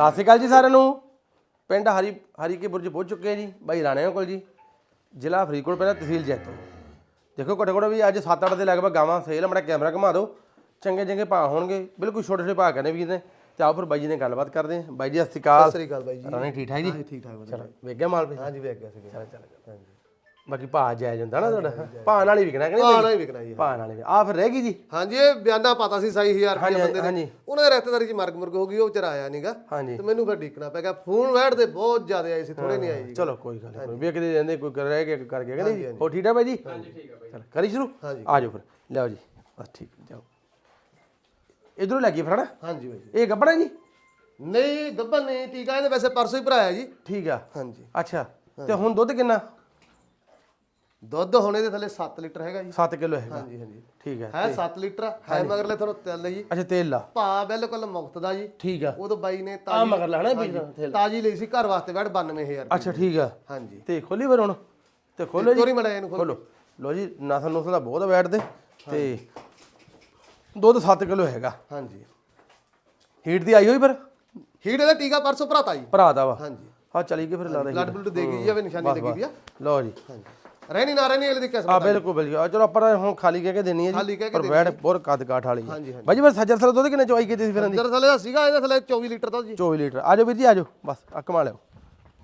ਸਤਿ ਸ਼੍ਰੀ ਅਕਾਲ ਜੀ ਸਾਰਿਆਂ ਨੂੰ। ਪਿੰਡ ਹਰੀ ਹਰੀ ਕੇ ਬੁਰਜ ਪਹੁੰਚ ਚੁੱਕੇ ਹਾਂ ਜੀ ਬਾਈ ਰਾਣਿਆਂ ਕੋਲ ਜੀ। ਜ਼ਿਲ੍ਹਾ ਫਰੀਦਕੋਟ ਪੈਂਦਾ ਤਹਿਸੀਲ ਜੈਤੋ। ਦੇਖੋ ਘੱਟੋ ਘੱਟ ਵੀ ਅੱਜ 7-8 ਦੇ ਲਗਭਗ ਗਾਵਾਂ ਸੇਲ ਮੜਾ ਕੈਮਰਾ ਘੁਮਾ ਦਿਓ। ਚੰਗੇ ਚੰਗੇ ਭਾਅ ਹੋਣਗੇ ਬਿਲਕੁਲ ਛੋਟੇ ਛੋਟੇ ਭਾਅ ਕਹਿੰਦੇ ਵੀ ਨੇ ਤੇ ਆਓ ਫਿਰ ਬਾਈ ਜੀ ਨੇ ਗੱਲਬਾਤ ਕਰਦੇ ਹਾਂ। ਬਾਈ ਜੀ ਸਤਿ ਸ਼੍ਰੀ ਅਕਾਲ। ਸਤਿ ਸ੍ਰੀ ਅਕਾਲ ਬਾਈ ਜੀ। ਰਾਣੀ ਠੀਕ ਠਾਕ ਜੀ? ਠੀਕ ਠਾਕ ਚਲੋ ਵੇਖ ਗਿਆ ਮਾਲ ਪੇ ਹਾਂਜੀ ਵੇਖ ਗਿਆ ਸੀਗਾ। ਚੱਲ ਚੱਲ ਬਾਕੀ ਭਾਅ ਜਾਇਜ਼ ਹੁੰਦਾ ਨਾ ਤੁਹਾਡਾ। ਭਾਅ ਨਾਲ ਹੀ ਵਿਕਣਾ ਕਿ ਨਹੀਂ ਨਾ ਹੀ ਵਿਕਣਾ ਜੀ ਭਾਅ ਨਾਲ ਹੀ। ਆ ਫਿਰ ਰਹਿ ਗਈ ਜੀ। ਹਾਂਜੀ ਇਹ ਬਿਆਨਾ ਪਤਾ ਸੀ ਸਾਈ 1000 ਹਾਂਜੀ, ਰੁਪਏ ਬੰਦੇ। ਨੇ ਉਹਨਾਂ ਦੇ ਰਿਸ਼ਤੇਦਾਰੀ ਚ ਮਰਗ ਮੁਰਗ ਹੋ ਗਈ ਉਹ ਵਿਚਾਰਾ ਆਇਆ ਨਹੀਂਗਾ ਤੇ ਮੈਨੂੰ ਫਿਰ ਡੀਕਣਾ ਪੈ ਗਿਆ। ਫੋਨ ਵੈਟ ਦੇ ਬਹੁਤ ਜ਼ਿਆਦਾ ਆਏ ਸੀ ਥੋੜੇ ਨਹੀਂ ਆਏ ਜੀ। ਚਲੋ ਕੋਈ ਗੱਲ ਨਹੀਂ ਵੇਖਦੇ ਜਾਂਦੇ ਕੋਈ ਕਰ ਰਹਿ ਗਿਆ ਕਰ ਗਿਆ ਕਿ ਨਹੀਂ ਹੋ ਠੀਕ ਹੈ ਬਾਈ ਜੀ? ਹਾਂਜੀ ਠੀਕ ਹੈ ਬਾਈ ਚਲ ਕਰੀ ਸ਼ੁਰੂ? ਹਾਂਜੀ। ਆ ਜਾਓ ਫਿਰ। ਲਿਆਓ ਜੀ। ਬਸ ਠੀਕ ਜਾਓ। ਇਧਰੋਂ ਲੱਗੀ ਫਿਰ ਹਨਾ? ਹਾਂਜੀ ਜੀ। ਇਹ ਗੱਬੜਾ ਜੀ? ਨਹੀਂ ਗੱਬਨ ਨਹੀਂ ਟੀਕਾ ਇਹਨੇ ਵੈਸੇ ਪਰਸੋਂ ਹੀ ਭਰਾਇਆ ਜੀ। ਠੀਕ ਆ। ਹਾਂਜੀ। ਅੱਛਾ। ਤੇ ਹੁਣ ਦੁੱਧ ਕਿੰਨਾ? ਦੁੱਧ ਹੁਣ ਇਹਦੇ ਥੱਲੇ 7 ਲੀਟਰ ਹੈਗਾ ਜੀ। 7 ਕਿਲੋ ਹੈਗਾ। ਹਾਂਜੀ ਹਾਂਜੀ। ਠੀਕ ਹੈ ਹੈ 7 ਲੀਟਰ ਆ, ਹੈ ਮਗਰਲੇ ਤੁਹਾਨੂੰ ਤਿਲ ਜੀ। ਅੱਛਾ ਤੇਲ ਲਾ ਭਾ ਬਿਲਕੁਲ ਮੁਕਤ ਦਾ ਜੀ। ਠੀਕ ਆ। ਉਦੋਂ ਬਾਈ ਨੇ ਆ ਤਾਜੀ ਮਗਰ ਲਾਣਾ ਵੀ ਤੇਲ। ਤਾਜੀ ਲਈ ਸੀ ਘਰ ਵਾਸਤੇ ਵੈਟ 92000 ਰੁਪਏ ਅੱਛਾ ਠੀਕ ਆ। ਹਾਂਜੀ। ਤੇ ਖੋਲੀ ਫਿਰ ਹੁਣ। ਤੇ ਖੋਲੋ ਜੀ। ਤੋਰੀ ਮੜਾ ਇਹਨੂੰ ਖੋਲ ਖੋਲੋ। ਲੋ ਜੀ ਨਸਲ ਨੁਸਲ ਦਾ ਬਹੁਤ ਬੈਠ ਦੇ। ਤੇ ਦੁੱਧ 7 ਕਿਲੋ ਹੈਗਾ। ਹਾਂਜੀ। ਹੀਟ ਦੀ ਆਈ ਹੋਈ ਫਿਰ? ਹੀਟ ਇਹਦਾ ਟੀਕਾ ਪਰਸੋਂ ਭਰਾਤਾ ਜੀ। ਭਰਾ ਦਾ ਵਾ। ਹਾਂਜੀ। ਹਾਂ ਚਲੀ ਗਈ ਫਿਰ ਲਾ ਦੇ ਬਲੱਡ ਬਲੱਡ ਦੇ ਗਈ ਜਾਵੇ ਨਿਸ਼ਾਨੀ ਲੱਗੀ ਵੀ ਆ। ਲਓ ਜੀ। ਹਾਂਜੀ। ਰਹਿਣੀ ਨਾ ਰਹਿਣੀ ਇਹਦੀ ਕਿਸਮ ਆ ਬਿਲਕੁਲ ਬਿਲਕੁਲ। ਆ ਚਲੋ ਆਪਾਂ ਹੁਣ ਖਾਲੀ ਕਹਿ ਕੇ ਦੇਣੀ ਹੈ ਖਾਲੀ ਜੀ ਕਹਿ ਕੇ ਪਰ ਬੈਠ ਬਹੁਤ ਕੱਦ ਕਾਠ ਵਾਲੀ ਹੈ। ਹਾਂਜੀ। ਬਾਜੀ ਮੈਂ ਸੱਜਰ ਸਰ ਦੁੱਧ ਕਿੰਨੇ ਚਵਾਈ ਕੀਤੀ ਸੀ ਫਿਰ ਅੰਦਰ ਥੱਲੇ ਦਾ ਸੀਗਾ ਇਹਦੇ ਥੱਲੇ 24 ਲੀਟਰ ਦਾ ਜੀ। 24 ਲੀਟਰ। ਆ ਜਾਓ ਵੀਰ ਜੀ ਆ ਜਾਓ। ਬਸ ਆ ਕਮਾ ਲਿਓ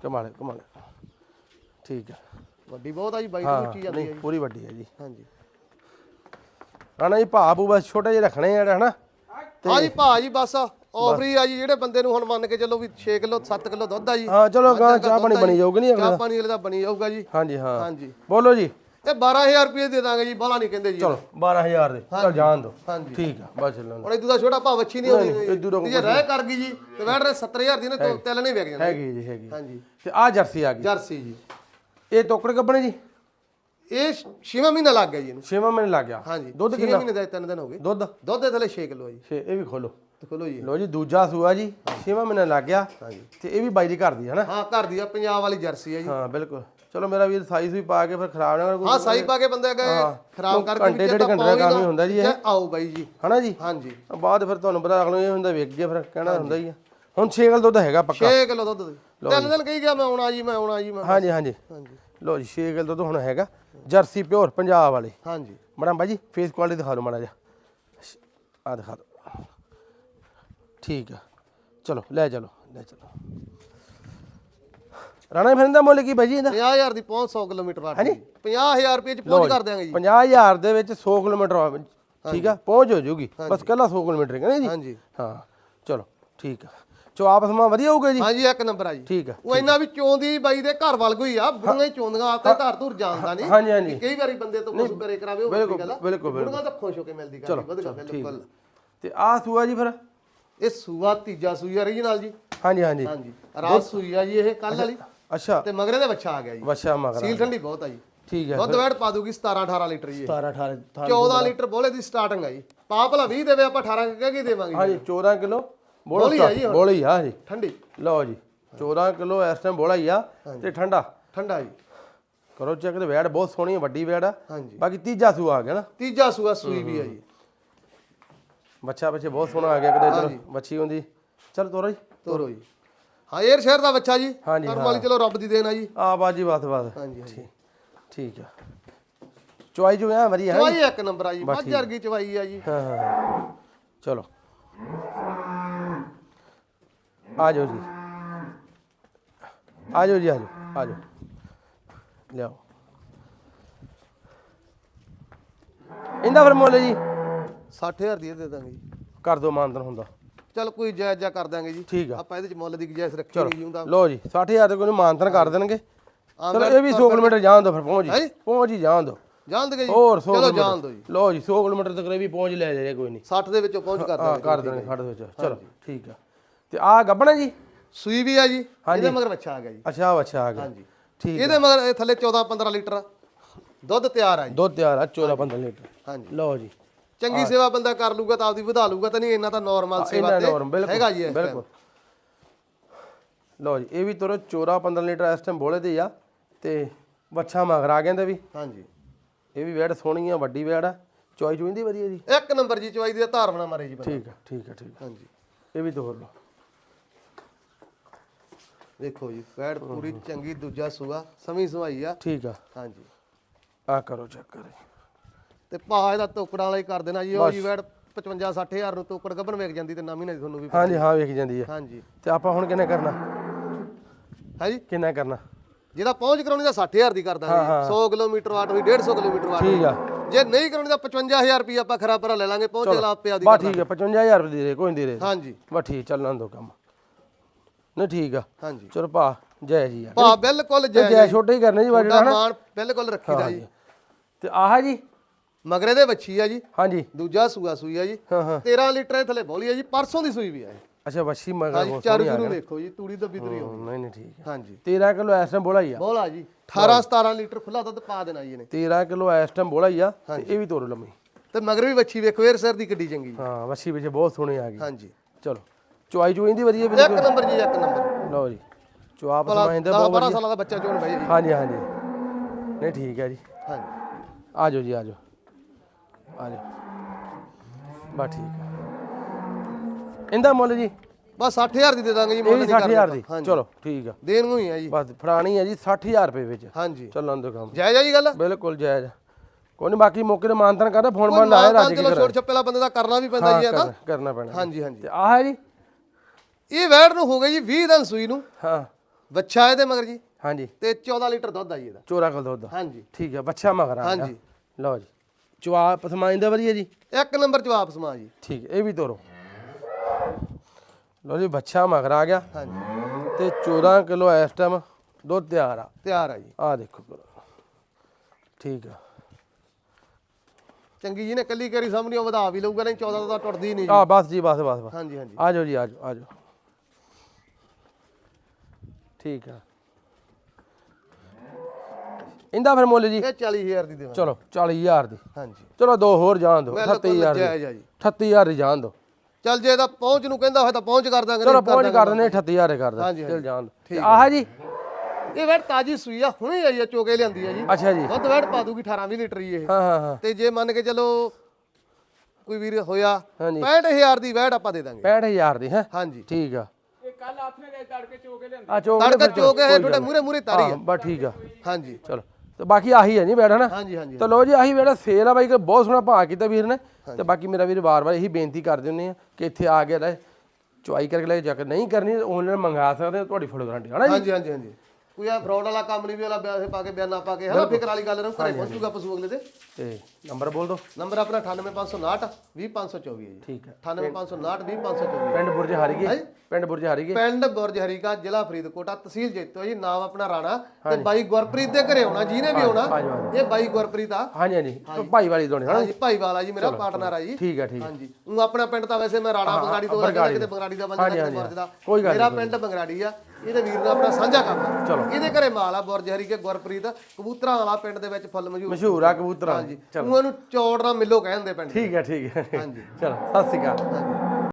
ਕਮਾ ਲਿਓ ਕਮਾ ਲਿਓ ਠੀਕ ਹੈ। ਵੱਡੀ ਬਹੁਤ ਆ ਜੀ ਬਾਈ ਦੀ ਜਾਂਦੀ ਨਹੀਂ ਹੈ ਜੀ। ਪੂਰੀ ਵੱਡੀ ਹੈ ਜੀ। ਹਾਂਜੀ। ਰਾਣਾ ਜੀ ਭਾ ਪੂ ਬਸ ਛੋਟੇ ਜਿਹੇ ਰੱਖਣੇ ਆ ਹਨਾ? ਹਾਂ ਜੀ ਭਾ ਜੀ ਬਸ। ਆਫਰੀ ਆ ਜੀ ਜਿਹੜੇ ਬੰਦੇ ਨੂੰ ਹੁਣ ਮੰਨ ਕੇ ਚੱਲੋ ਵੀ 6 ਕਿਲੋ 7 ਕਿਲੋ ਦੁੱਧ ਆ ਜੀ ਹਾਂ ਚਲੋ ਗਾਂ ਚਾਹ ਪਾਣੀ ਬਣੀ ਜਾਊਗੀ ਨਹੀਂ ਚਾਹ ਪਾਣੀ ਵਾਲੇ ਦਾ ਬਣੀ ਜਾਊਗਾ ਜੀ। ਹਾਂਜੀ ਹਾਂ। ਹਾਂਜੀ। ਬੋਲੋ ਜੀ। ਇਹ 12000 ਰੁਪਏ ਦੇ ਦਾਂਗੇ ਜੀ ਬਾਲਾ ਨਹੀਂ ਕਹਿੰਦੇ ਜੀ। ਚਲੋ 12000 ਦੇ। ਚਲ ਜਾਣ ਦੋ ਹਾਂਜੀ। ਠੀਕ ਆ ਬਸ ਚੱਲਣ ਹੁਣ ਇਦੋਂ ਦਾ ਛੋਟਾ ਭਾ ਵੱਛੀ ਨਹੀਂ ਨਹੀਂ, ਹੋਣੀ ਇਦੋਂ ਦਾ ਤੇ ਜੇ ਰਹਿ ਕਰ ਗਈ ਜੀ ਤੇ ਵੈਟ ਰੇ 70000 ਦੀ ਨੇ ਤੋਂ ਤਿਲ ਨਹੀਂ ਵਿਕ ਜਾਂਦਾ। ਹੈਗੀ ਜੀ ਹੈਗੀ। ਹਾਂਜੀ। ਤੇ ਆ ਜਰਸੀ ਆ ਗਈ। ਜਰਸੀ ਜੀ। ਇਹ ਟੋਕੜ ਕੱਪਣੇ ਜੀ? ਇਹ 6ਵਾਂ ਮਹੀਨਾ ਲੱਗ ਗਿਆ ਜੀ ਇਹਨੂੰ। 6ਵਾਂ ਮਹੀਨੇ ਲੱਗ ਗਿਆ। ਹਾਂਜੀ ਦੁੱਧ ਛੇ ਮਹੀਨੇ ਦਾ ਤਿੰਨ ਦਿਨ ਹੋ ਗਏ। ਦੁੱਧ? ਦੁੱਧ ਦੇ ਥੱਲੇ 6 ਕਿਲੋ ਜੀ। ਛੇ ਇਹ ਵੀ ਖੋਲੋ। ਤੇ ਖੋਲੋ ਜੀ। ਲੋ ਜੀ ਦੂਜਾ ਸੂਆ ਜੀ 6ਵਾਂ ਮਹੀਨਾ ਲੱਗ ਗਿਆ ਹਾਂਜੀ। ਤੇ ਇਹ ਵੀ ਬਾਈ ਦੀ ਘਰ ਦੀ ਹੈ ਨਾ? ਹਾਂ ਘਰ ਦੀ ਆ ਪੰਜਾਬ ਵਾਲੀ ਜਰਸੀ ਆ ਜੀ। ਹਾਂ ਬਿਲਕੁਲ। ਚਲੋ ਮੇਰਾ ਵੀਰ ਸਾਈਜ਼ ਵੀ ਪਾ ਕੇ ਫਿਰ ਖਰਾਬ ਨਾ ਕਰ ਕੋਈ ਹਾਂ ਸਾਈ ਪਾ ਕੇ ਬੰਦੇ ਗਏ ਖਰਾਬ ਕਰਕੇ ਘੰਟੇ ਡੇਢ ਘੰਟੇ ਦਾ ਕੰਮ ਹੀ ਹੁੰਦਾ ਜੀ ਇਹ ਆਓ ਬਾਈ ਜੀ। ਹਨਾ ਜੀ? ਹਾਂਜੀ। ਬਾਅਦ ਫਿਰ ਤੁਹਾਨੂੰ ਪਤਾ ਅਗਲੇ ਇਹ ਹੁੰਦਾ ਵੇਖ ਗਿਆ ਫਿਰ ਕਹਿਣਾ ਹੁੰਦਾ ਹੀ ਆ। ਹੁਣ 6 ਕਿਲੋ ਦੁੱਧ ਹੈਗਾ ਪੱਕਾ। 6 ਕਿਲੋ ਦੁੱਧ ਤਿੰਨ ਦਿਨ ਕਹੀ ਗਿਆ ਮੈਂ ਆਉਣਾ ਜੀ ਮੈਂ ਆਉਣਾ ਜੀ ਮੈਂ ਹਾਂਜੀ ਹਾਂਜੀ। ਹਾਂਜੀ। ਲੋ ਜੀ 6 ਕਿਲੋ ਦੁੱਧ ਹੁਣ ਹੈਗਾ। ਜਰਸੀ ਪਿਓਰ ਪੰਜਾਬ ਵਾਲੀ। ਹਾਂਜੀ। ਮੜਾ ਬਾਜੀ ਫੇਸ ਕੁਆਲਿਟੀ ਦਿਖਾ ਦਿਓ ਮੜਾ ਜਾ ਆ ਦਿਖਾ ਦਿਓ। ਠੀਕ ਆ। ਚਲੋ ਲੈ ਚਲੋ ਲੈ ਚਲੋ। ਰਾਣਾ ਫਿਰ ਦਾ ਮੁੱਲ ਕੀ ਬਾਜੀ ਇਹਦਾ? 50000 ਦੀ ਪਹੁੰਚ 100 ਕਿਲੋਮੀਟਰ ਵਾਟ ਜੀ 50000 ਰੁਪਏ ਚ ਪਹੁੰਚ ਕਰ ਦਿਆਂਗੇ ਜੀ। 50000 ਦੇ ਵਿੱਚ 100 ਕਿਲੋਮੀਟਰ ਆ, ਠੀਕ ਆ ਪਹੁੰਚ ਹੋ ਜੂਗੀ। ਬਸ ਕੱਲਾ 100 ਕਿਲੋਮੀਟਰ ਹੈ ਨਾ ਜੀ? ਹਾਂਜੀ। ਹਾਂ ਚਲੋ ਠੀਕ ਆ। ਚੋ ਆਪਸ ਵਿੱਚ ਵਧੀਆ ਹੋਊਗਾ ਜੀ? ਹਾਂਜੀ ਇੱਕ ਨੰਬਰ ਆ ਜੀ। ਠੀਕ ਆ ਉਹ ਇੰਨਾ ਵੀ ਚੋਂਦੀ ਬਾਈ ਦੇ ਘਰ ਵੱਲ ਕੋਈ ਆ ਬੁੜੀਆਂ ਚੋਂਦੀਆਂ ਆਪੇ ਧਾਰ ਧੁਰ ਜਾਣਦਾ ਨਹੀਂ। ਹਾਂਜੀ ਹਾਂਜੀ। ਕਈ ਵਾਰੀ ਬੰਦੇ ਤੋਂ ਪਸ਼ੂ ਕਰੇ ਕਰਾਵੇ ਉਹ ਬਿਲਕੁਲ, ਬਿਲਕੁਲ, ਬੁੜੀਆਂ ਤਾਂ ਖੁਸ਼ ਹੋ ਕੇ ਮਿਲਦੀ ਗੱਲ ਵਧੀਆ ਬਿਲਕੁਲ। ਤੇ ਆ ਸੂਆ ਜੀ ਫਿਰ? ਇਹ ਸੂਆ ਤੀਜਾ ਸੂਈ ਓਰੀਜਨਲ ਜੀ। ਹਾਂਜੀ ਹਾਂਜੀ। ਹਾਂਜੀ। ਰਾਤ ਸੂਈ ਆ ਜੀ ਇਹ ਕੱਲ ਵਾਲੀ। ਅੱਛਾ ਤੇ ਮਗਰੇ ਦੇ ਬੱਚਾ ਆ ਗਿਆ ਜੀ। ਵਛਾ ਮਗਰ ਸੀਲ ਠੰਡੀ ਬਹੁਤ ਆ ਜੀ। ਠੀਕ ਹੈ ਦੁੱਧ ਵੈਟ ਪਾ ਦੂਗੀ 17 18 ਲੀਟਰ ਜੀ ਇਹ। 17 18 14 ਲੀਟਰ। ਬੋਲੇ ਦੀ ਸਟਾਰਟਿੰਗ ਆ ਜੀ। ਪਾ ਭਲਾ 20 ਦੇਵੇ ਆਪਾਂ 18 ਕਹਿ ਕੇ ਦੇਵਾਂਗੇ। ਹਾਂਜੀ 14 ਕਿਲੋ ਬੋਲੀ ਆ ਜੀ। ਬੋਲੀ ਆ ਜੀ ਠੰਡੀ। ਲਓ ਜੀ 14 ਕਿਲੋ ਇਸ ਟਾਈਮ ਬੋਲਾ ਹੀ ਆ ਤੇ ਠੰਡਾ। ਠੰਡਾ ਜੀ। ਕਰੋ ਚੈੱਕ ਤੇ ਵੈੜ ਬਹੁਤ ਸੋਹਣੀ ਆ, ਵੱਡੀ ਵੈੜ ਆ। ਹਾਂਜੀ। ਬਾਕੀ ਤੀਜਾ ਸੂਆ ਆ ਗਿਆ ਨਾ। ਤੀਜਾ ਸੂਆ ਸੂਈ ਵੀ ਆ ਜੀ। ਬੱਚਾ ਬੱਚੇ ਬਹੁਤ ਸੋਹਣਾ ਆ ਗਿਆ ਕਿਤੇ ਚਲੋ ਬੱਚੀ ਹੁੰਦੀ। ਚਲ ਤੋਰੋ ਜੀ। ਤੋਰੋ ਜੀ। ਹਾਂ ਏਰ ਸ਼ਹਿਰ ਦਾ ਬੱਚਾ ਜੀ। ਹਾਂਜੀ, ਵਾਲੀ ਚਲੋ ਰੱਬ ਦੀ ਦੇਣ ਆ ਜੀ। ਆ ਬਾਜੀ ਬਸ ਬਸ। ਹਾਂਜੀ ਹਾਂਜੀ। ਠੀਕ ਆ। ਚੁਆਈ ਜੋ ਆ ਵਧੀਆ ਹੈ। ਚਵਾਈ ਇੱਕ ਨੰਬਰ ਆ ਜੀ। ਮੱਝ ਵਰਗੀ ਚਵਾਈ ਆ ਜੀ। ਹਾਂ ਹਾਂ, ਹਾਂ। ਚਲੋ। ਆ ਜਾਓ ਜੀ। ਆ ਜਾਓ ਜੀ ਆ ਜਾਓ। ਆ ਜਾਓ। ਲਿਆਓ। ਇਹਦਾ ਫਿਰ ਮੁੱਲ ਜੀ। 60000 ਦੀ ਇਹ ਦੇ ਦਾਂਗੇ ਜੀ। ਕਰ ਦੋ ਮਾਨਦਨ ਹੁੰਦਾ। ਚਲ ਕੋਈ ਜਾਇਜ਼ ਜਾ ਕਰ ਦਾਂਗੇ ਜੀ। ਠੀਕ ਆ। ਆਪਾਂ ਇਹਦੇ ਚ ਮੁੱਲ ਦੀ ਗੁੰਜਾਇਸ਼ ਰੱਖੀ ਨਹੀਂ ਹੁੰਦਾ। ਲਓ ਜੀ 60000 ਦੇ ਕੋਈ ਮਾਨਤਨ ਕਰ ਦੇਣਗੇ। ਚਲੋ ਇਹ ਵੀ 100 ਕਿਲੋਮੀਟਰ ਜਾਣ ਦੋ ਫਿਰ ਪਹੁੰਚ ਜੀ। ਪਹੁੰਚ ਹੀ ਜਾਣ ਦੋ ਜਾਣ ਦੇ ਜੀ। ਹੋਰ 100 ਚਲੋ ਜਾਣ ਦੋ ਜੀ। ਲਓ ਜੀ 100 ਕਿਲੋਮੀਟਰ ਤੱਕ ਵੀ ਪਹੁੰਚ ਲੈ ਜਾਏ ਕੋਈ ਨਹੀਂ 60 ਦੇ ਵਿੱਚੋਂ ਪਹੁੰਚ ਕਰ ਦਾਂਗੇ ਕਰ ਦੇਣਗੇ ਸਾਡੇ ਵਿੱਚ ਚਲੋ। ਠੀਕ ਆ। ਤੇ ਆ ਗੱਬਣਾ ਜੀ? ਸੂਈ ਵੀ ਆ ਜੀ ਇਹਦੇ ਮਗਰ ਬੱਚਾ ਆ ਗਿਆ ਜੀ। ਅੱਛਾ ਅੱਛਾ ਆ ਗਿਆ। ਹਾਂਜੀ। ਠੀਕ ਇਹਦੇ ਮਗਰ ਇਹ ਥੱਲੇ 14 15 ਲੀਟਰ ਦੁੱਧ ਤਿਆਰ ਆ ਜੀ। ਦੁੱਧ ਤਿਆਰ ਆ 14 15 ਲੀਟਰ। ਹਾਂਜੀ। ਲਓ ਜੀ। ਚੰਗੀ ਸੇਵਾ ਬੰਦਾ ਕਰ ਲੂਗਾ ਤਾਂ ਆਪਦੀ ਵਧਾ ਲੂਗਾ ਤਾਂ ਨਹੀਂ ਇੰਨਾ ਤਾਂ ਨਾਰਮਲ ਸੇਵਾ ਤੇ ਹੈਗਾ ਜੀ। ਬਿਲਕੁਲ। ਲਓ ਜੀ ਇਹ ਵੀ ਤੁਰੋ 14 15 ਲੀਟਰ ਇਸ ਟਾਈਮ ਬੋਲੇ ਤੇ ਆ। ਤੇ ਬੱਚਾ ਮਗਰ ਕਹਿੰਦੇ ਵੀ। ਹਾਂਜੀ। ਇਹ ਵੀ ਵੇੜ ਸੋਹਣੀ ਆ ਵੱਡੀ ਵੇੜ ਆ। ਚੋਈ ਚੁਈਂਦੀ ਵਧੀਆ ਜੀ? ਇੱਕ ਨੰਬਰ ਜੀ ਚਵਾਈ ਦੀ ਧਾਰ ਬਣਾ ਮਾਰੇ ਜੀ ਠੀਕ ਆ ਠੀਕ ਆ ਠੀਕ ਹਾਂਜੀ। ਇਹ ਵੀ ਤੋਰ ਲਓ। ਦੇਖੋ ਜੀ ਵੈੜ ਪੂਰੀ ਚੰਗੀ ਦੂਜਾ ਸੂਆ ਸਮੀ ਸਵਾਈ ਆ। ਠੀਕ ਆ। ਹਾਂਜੀ। ਆ ਕਰੋ ਚੈੱਕ ਕਰੇ। ਤੇ ਭਾਅ ਇਹਦਾ ਤੋਕੜਾਂ ਵਾਲਾ ਹੀ ਕਰ ਦੇਣਾ ਜੀ ਉਹ ਜੀ ਵੈੜ 55 60000 ਨੂੰ ਤੋਕੜ ਗੱਬਨ ਵੇਚ ਜਾਂਦੀ ਤੇ ਨਾ ਮਹੀਨੇ ਦੀ ਤੁਹਾਨੂੰ ਵੀ ਹਾਂਜੀ ਹਾਂ ਵੇਖ ਜਾਂਦੀ ਹੈ ਹਾਂਜੀ। ਤੇ ਆਪਾਂ ਹੁਣ ਕਿੰਨਾ ਕਰਨਾ? ਹੈ ਜੀ। ਕਿੰਨਾ ਕਰਨਾ? ਜਿਹਦਾ ਪਹੁੰਚ ਕਰਾਉਣੀ ਦਾ 60000 ਦੀ ਕਰ ਦਾਂਗੇ। 100 ਕਿਲੋਮੀਟਰ ਵਾਟ ਹੋਈ 150 ਕਿਲੋਮੀਟਰ ਵਾਟ ਠੀਕ ਆ। ਜੇ ਨਹੀਂ ਕਰਾਉਣੀ ਤਾਂ 55000 ਰੁਪਏ ਆਪਾਂ ਖਰਾ ਪਰਾ ਲੈ ਲਾਂਗੇ ਪਹੁੰਚ ਲਾ ਆਪੇ ਆਦੀ ਬਾ ਠੀਕ ਆ 55000 ਰੁਪਏ ਦੇ ਦੇ ਕੋਈ ਨਹੀਂ ਦੇ ਦੇ। ਹਾਂਜੀ। ਬਾ ਠੀਕ ਚੱਲਣ ਦੋ ਕੰਮ। ਨਹੀਂ ਠੀਕ ਆ। ਹਾਂਜੀ। ਚਲੋ ਭਾ ਜੈ ਜੀ ਆ। ਭਾਅ ਬਿਲਕੁਲ ਜੈ ਜੈ ਛੋਟੇ ਹੀ ਕਰਨੇ ਜੀ ਤੁਹਾਡਾ ਮਾਣ ਬਿਲਕੁਲ ਰੱਖੀਦਾ ਜੀ। ਤੇ ਆਹ ਜੀ ਮਗਰੇ ਦੇ ਵੱਛੀ ਆ ਜੀ। ਹਾਂਜੀ। ਦੂਜਾ ਸੂਆ ਸੂਈ ਆ ਜੀ। ਹਾਂ ਹਾਂ। 13 ਲੀਟਰ ਇਹ ਥੱਲੇ ਬੋਲੀ ਆ ਜੀ ਪਰਸੋਂ ਦੀ ਸੂਈ ਵੀ ਆ। ਅੱਛਾ ਵੱਛੀ ਮਗਰ ਹਾਂਜੀ ਚਾਰੂ ਜਰੂ ਵੇਖੋ ਜੀ ਤੂੜੀ ਦੱਬੀ ਤਰੀ ਹੋ ਨਹੀਂ ਨਹੀਂ ਠੀਕ ਹਾਂਜੀ। 13 ਕਿਲੋ ਇਸ ਟਾਈਮ ਬੋਲਾ ਹੀ ਆ। ਬੋਲਾ ਜੀ। 18 17 ਲੀਟਰ ਖੁੱਲਾ ਦੁੱਧ ਪਾ ਦੇਣਾ ਜੀ ਇਹਨੇ। 13 ਕਿਲੋ ਇਸ ਟਾਈਮ ਬੋਲਾ ਹੀ ਆ ਤੇ ਇਹ ਵੀ ਤੋੜ ਲੰਮੀ। ਤੇ ਮਗਰ ਵੀ ਵੱਛੀ ਵੇਖੋ ਏਰ ਸਿਰ ਦੀ ਕਿੱਡੀ ਚੰਗੀ ਜੀ ਹਾਂ ਵੱਛੀ ਵਿੱਚ ਬਹੁਤ ਸੋਹਣੀ ਆ ਗਈ। ਹਾਂਜੀ। ਚਲੋ ਚੁਆਈ ਚੁਈ ਦੀ ਵਧੀਆ ਇੱਕ ਨੰਬਰ ਜੀ ਇੱਕ ਨੰਬਰ। ਲਓ ਜੀ ਚੁਆਪ ਸਮਾਇੰਦਾ 10 ਬਹੁਤ 12 ਵਧੀਆ। ਸਾਲਾਂ ਦਾ ਬੱਚਾ ਚੋਣ ਬਈ। ਜੀ ਹਾਂਜੀ ਹਾਂਜੀ। ਨਹੀਂ ਠੀਕ ਹੈ ਜੀ। ਹਾਂਜੀ। ਆ ਜਾਓ ਜੀ ਆ ਜਾਓ। ਆ ਜਾਓ। ਬਾ ਠੀਕ ਹੈ ਇਹਦਾ ਮੁੱਲ ਜੀ? ਬਸ 60000 ਦੀ ਦੇ ਦਾਂਗੇ ਜੀ ਇਹ ਮੁੱਲ ਵੀ ਨਹੀਂ ਕਰਨਾ। 60000 ਦੀ। ਹਾਂਜੀ। ਚਲੋ ਠੀਕ ਆ। ਦੇਣ ਨੂੰ ਹੀ ਆ ਜੀ। ਬਸ ਫੜਾਣੀ ਹੈ ਜੀ 60000 ਰੁਪਏ ਵਿੱਚ। ਹਾਂਜੀ। ਚੱਲਣ ਦੋ ਕੰਮ। ਜਾਇਜ਼ ਆ ਜੀ ਗੱਲ? ਬਿਲਕੁਲ ਜਾਇਜ਼। ਕੋਈ ਨਹੀਂ ਬਾਕੀ ਮੌਕੇ ਤੇ ਮਾਨਤਨ ਕਰਦਾ ਫੋਨ ਮਾਰ ਲਾਇਆ ਰਾਜ ਚਲੋ ਛੋਟ ਛੱਪੇਲਾ ਬੰਦੇ ਦਾ ਕਰਨਾ ਵੀ ਪੈਂਦਾ ਜੀ ਇਹ ਤਾਂ। ਕਰਨਾ ਪੈਣਾ। ਹਾਂਜੀ ਹਾਂਜੀ। ਤੇ ਆਹ ਹੈ ਜੀ। ਇਹ ਵੈੜ ਨੂੰ ਹੋ ਗਏ ਜੀ 20 ਦਿਨ ਸੂਈ ਨੂੰ। ਹਾਂ। ਬੱਚਾ ਇਹਦੇ ਮਗਰ ਜੀ। ਹਾਂਜੀ। ਤੇ 14 ਲੀਟਰ ਦੁੱਧ ਆ ਜੀ ਇਹਦਾ। ਚੋਰਾ ਕੋਲ ਦੁੱਧ ਹਾਂਜੀ। ਠੀਕ ਹੈ ਬੱਚਾ ਮਗਰ ਆ ਗਿਆ। ਹਾਂਜੀ। ਲਓ ਜੀ। ਚੁਆਪ ਸਮਾਇੰਦਾ ਵਧੀਆ ਜੀ। ਇੱਕ ਨੰਬਰ ਚ ਵਾਪਸ ਮਾ ਜੀ। ਠੀਕ ਇਹ ਵੀ ਤੋਰੋ। ਲਓ ਜੀ ਬੱਚਾ ਮਗਰ ਆ ਗਿਆ। ਹਾਂਜੀ। ਤੇ 14 ਕਿਲੋ ਇਸ ਟਾਈਮ ਦੁੱਧ ਤਿਆਰ ਆ। ਤਿਆਰ ਆ ਜੀ। ਆ ਦੇਖੋ ਕਰੋ। ਠੀਕ ਆ। ਚੰਗੀ ਜੀ ਨੇ ਕੱਲੀ ਕਰੀ ਸਾਹਮਣੇ ਉਹ ਵਧਾ ਵੀ ਲਊਗਾ ਨਹੀਂ 14 ਦਾ ਟੁੱਟਦੀ ਨਹੀਂ ਜੀ। ਆ ਬਸ ਜੀ ਬਸ ਬਸ ਬਸ। ਹਾਂਜੀ ਹਾਂਜੀ। ਆ ਜਾਓ ਜੀ ਆ ਜਾਓ ਆ ਜਾਓ। ਠੀਕ ਆ। ਇੰਦਾ ਫਿਰ ਮੁੱਲ ਜੀ। ਇਹ 40000 ਦੀ ਦੇਵਾਂ ਚਲੋ 40000 ਦੀ। ਹਾਂਜੀ। ਚਲੋ ਦੋ ਹੋਰ ਜਾਣ ਦਿਓ ਬਿਲਕੁਲ 38000 ਦੀ। ਜਾਇਜ਼ ਆ ਜੀ। 38000 ਦੀ ਜਾਣ ਦਿਓ। ਚੱਲ ਜੇ ਇਹਦਾ ਪਹੁੰਚ ਨੂੰ ਕਹਿੰਦਾ ਹੋਇਆ ਤਾਂ ਪਹੁੰਚ ਕਰ ਦਾਂਗੇ ਚਲੋ ਪਹੁੰਚ ਕਰ ਦਿੰਦੇ 38000 ਦੇ ਕਰ ਦੇ ਹਾਂਜੀ, ਚਲ ਜਾਣ ਆਹ ਜੀ। ਇਹ ਵੈੜ ਤਾਜੀ ਸੂਈ ਆ ਹੁਣੇ ਆਈ ਆ ਚੋਕੇ ਲਿਆਂਦੀ ਆ ਜੀ। ਅੱਛਾ ਜੀ। ਦੁੱਧ ਵੈੜ ਪਾ ਦੂਗੀ 18 20 ਲੀਟਰ ਹੀ ਇਹ। ਹਾਂ ਹਾਂ ਹਾਂ। ਤੇ ਜੇ ਮੰਨ ਕੇ ਚਲੋ ਕੋਈ ਵੀਰ ਹੋਇਆ ਹਾਂਜੀ। 65000 ਦੀ ਵੈੜ ਆਪਾਂ ਦੇ ਦਾਂਗੇ। 65000 ਦੀ ਹੈ? ਹਾਂਜੀ। ਠੀਕ ਆ। ਇਹ ਕੱਲ ਆਥਨੇ ਦੇ ਤੜਕੇ ਚੋਕੇ ਲਿਆਂਦੇ। ਆ ਚੋਕ ਤੜਕਾ ਚੋਕੇ ਹੈ ਤੁਹਾਡੇ ਮੂਰੇ ਮੂਰੇ ਤਾਰੀ ਹਾਂ। ਬਸ ਠੀਕ ਆ। ਹਾਂਜੀ। ਚਲੋ। ਤੇ ਬਾਕੀ ਆਹੀ ਹੈ ਨਹੀਂ ਬੈਠਾ ਨਾ ਹਾਂਜੀ ਹਾਂਜੀ ਤੇ ਲੋ ਜੀ ਆਹੀ ਜਿਹੜਾ ਸੇਲ ਆ ਬਾਈ ਕਿ ਬਹੁਤ ਸੋਹਣਾ ਭਾਅ ਕੀਤਾ ਵੀਰ ਨੇ। ਤੇ ਬਾਕੀ ਮੇਰਾ ਵੀਰ ਵਾਰ-ਵਾਰ ਇਹੀ ਬੇਨਤੀ ਕਰਦੇ ਹੁੰਦੇ ਆ ਕਿ ਇੱਥੇ ਆ ਕੇ ਲੈ ਚੁਆਈ ਕਰਕੇ ਲੈ ਜਾ ਕੇ ਨਹੀਂ ਕਰਨੀ ਆਨਲਾਈਨ ਮੰਗਾ ਸਕਦੇ ਤੁਹਾਡੀ ਫੁੱਲ ਗਾਰੰਟੀ ਹਨਾ ਜੀ? ਹਾਂਜੀ ਹਾਂਜੀ ਹਾਂਜੀ। ਕੋਈ ਆ ਫਰਾਡ ਵਾਲਾ ਕੰਮ ਨਹੀਂ ਵੀ ਵਾਲਾ ਬਿਆਨ ਪਾ ਕੇ ਬਿਆਨਾ ਪਾ ਕੇ ਹਨਾ ਫਿਕਰ ਵਾਲੀ ਗੱਲ ਰਹੂ ਘਰੇ ਪਹੁੰਚੂਗਾ ਪਸ਼ੂ ਅਗਲੇ ਦੇ। ਤੇ ਨੰਬਰ ਬੋਲ ਦਿਓ ਨੰਬਰ ਆਪਣਾ 98559 20524 ਹੈ ਜੀ। ਠੀਕ ਹੈ। 98559 20524 ਪਿੰਡ ਬੁਰਜ ਹਾਰੀਏ ਪਿੰਡ ਬੁਰਜ ਹਾਰੀਏ। ਪਿੰਡ ਬੁਰਜ ਹਰੀਕਾ ਜ਼ਿਲ੍ਹਾ ਫਰੀਦਕੋਟ ਤਹਿਸੀਲ ਜੈਤੋ ਜੀ ਨਾਮ ਆਪਣਾ ਰਾਣਾ। ਤੇ ਬਾਈ ਗੁਰਪ੍ਰੀਤ ਦੇ ਘਰੇ ਆਉਣਾ ਜਿਹਨੇ ਵੀ ਆਉਣਾ ਇਹ ਬਾਈ ਗੁਰਪ੍ਰੀਤ ਆ। ਹਾਂਜੀ ਹਾਂਜੀ। ਭਾਈ ਵਾਲੀ ਦੋਣੇ ਹਾਂਜੀ ਭਾਈਵਾਲ ਆ ਜੀ ਮੇਰਾ ਪਾਰਟਨਰ ਆ ਜੀ। ਠੀਕ ਹੈ ਠੀਕ ਹਾਂਜੀ। ਉਹ ਆਪਣਾ ਪਿੰਡ ਤਾਂ ਵੈਸੇ ਮੈਂ ਰਾਣਾ ਬੰਗਾੜੀ ਤੋਂ ਕਿਤੇ ਬੰਗਾੜੀ ਦਾ ਬੰਦਾ ਕਿਤੇ ਬੁਰਜ ਦਾ। ਮੇਰਾ ਪਿੰਡ ਬੰਗਾੜੀ ਆ। ਇਹਦੇ ਵੀਰ ਦਾ ਆਪਣਾ ਸਾਂਝਾ ਕੰਮ ਆ। ਚਲੋ। ਇਹਦੇ ਘਰੇ ਮਾਲ ਆ ਬੁਰਜ ਹਰੀ ਕੇ ਗੁਰਪ੍ਰੀਤ। ਕਬੂਤਰਾਂ ਵਾਲਾ ਪਿੰਡ ਦੇ ਵਿੱਚ ਫੁੱਲ ਮਸ਼ਹੂਰ। ਮਸ਼ਹੂਰ ਆ ਕਬੂਤਰਾਂ। ਹਾਂਜੀ। ਉਹ ਇਹਨੂੰ ਚੌੜ ਨਾਲ ਮਿੱਲੋ ਕਹਿੰਦੇ ਪਿੰਡ। ਠੀਕ ਹੈ ਠੀਕ ਹੈ। ਹਾਂਜੀ। ਚਲੋ ਸਤਿ ਸ਼੍ਰੀ ਅਕਾਲ। ਹਾਂਜੀ।